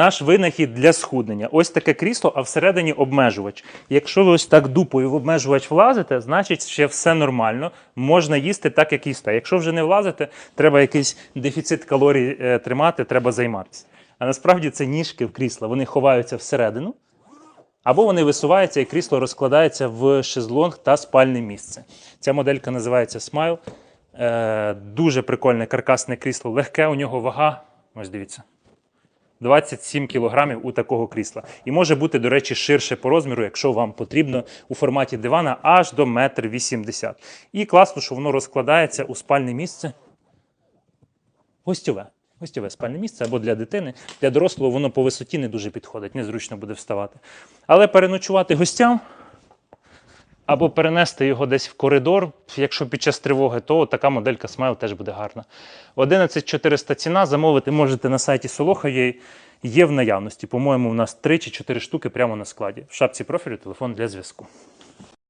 Наш винахід для схуднення. Ось таке крісло, а всередині обмежувач. Якщо ви ось так дупою в обмежувач влазите, значить ще все нормально. Можна їсти так, як їсте. Якщо вже не влазите, треба якийсь дефіцит калорій е, тримати, треба займатися. А насправді це ніжки в крісла. Вони ховаються всередину. Або вони висуваються і крісло розкладається в шезлонг та спальне місце. Ця моделька називається Smile. Е, дуже прикольне каркасне крісло, легке, у нього вага. Ось дивіться. 27 кілограмів у такого крісла. І може бути, до речі, ширше по розміру, якщо вам потрібно у форматі дивана аж до 1,80 м. І класно, що воно розкладається у спальне місце. Гостьове. Гостьове спальне місце або для дитини. Для дорослого воно по висоті не дуже підходить, незручно буде вставати. Але переночувати гостям або перенести його десь в коридор, якщо під час тривоги, то така моделька Smile теж буде гарна. 11400 ціна, замовити можете на сайті Soloha.ua. Є в наявності. По-моєму, у нас 3 чи 4 штуки прямо на складі. В шапці профілю телефон для зв'язку.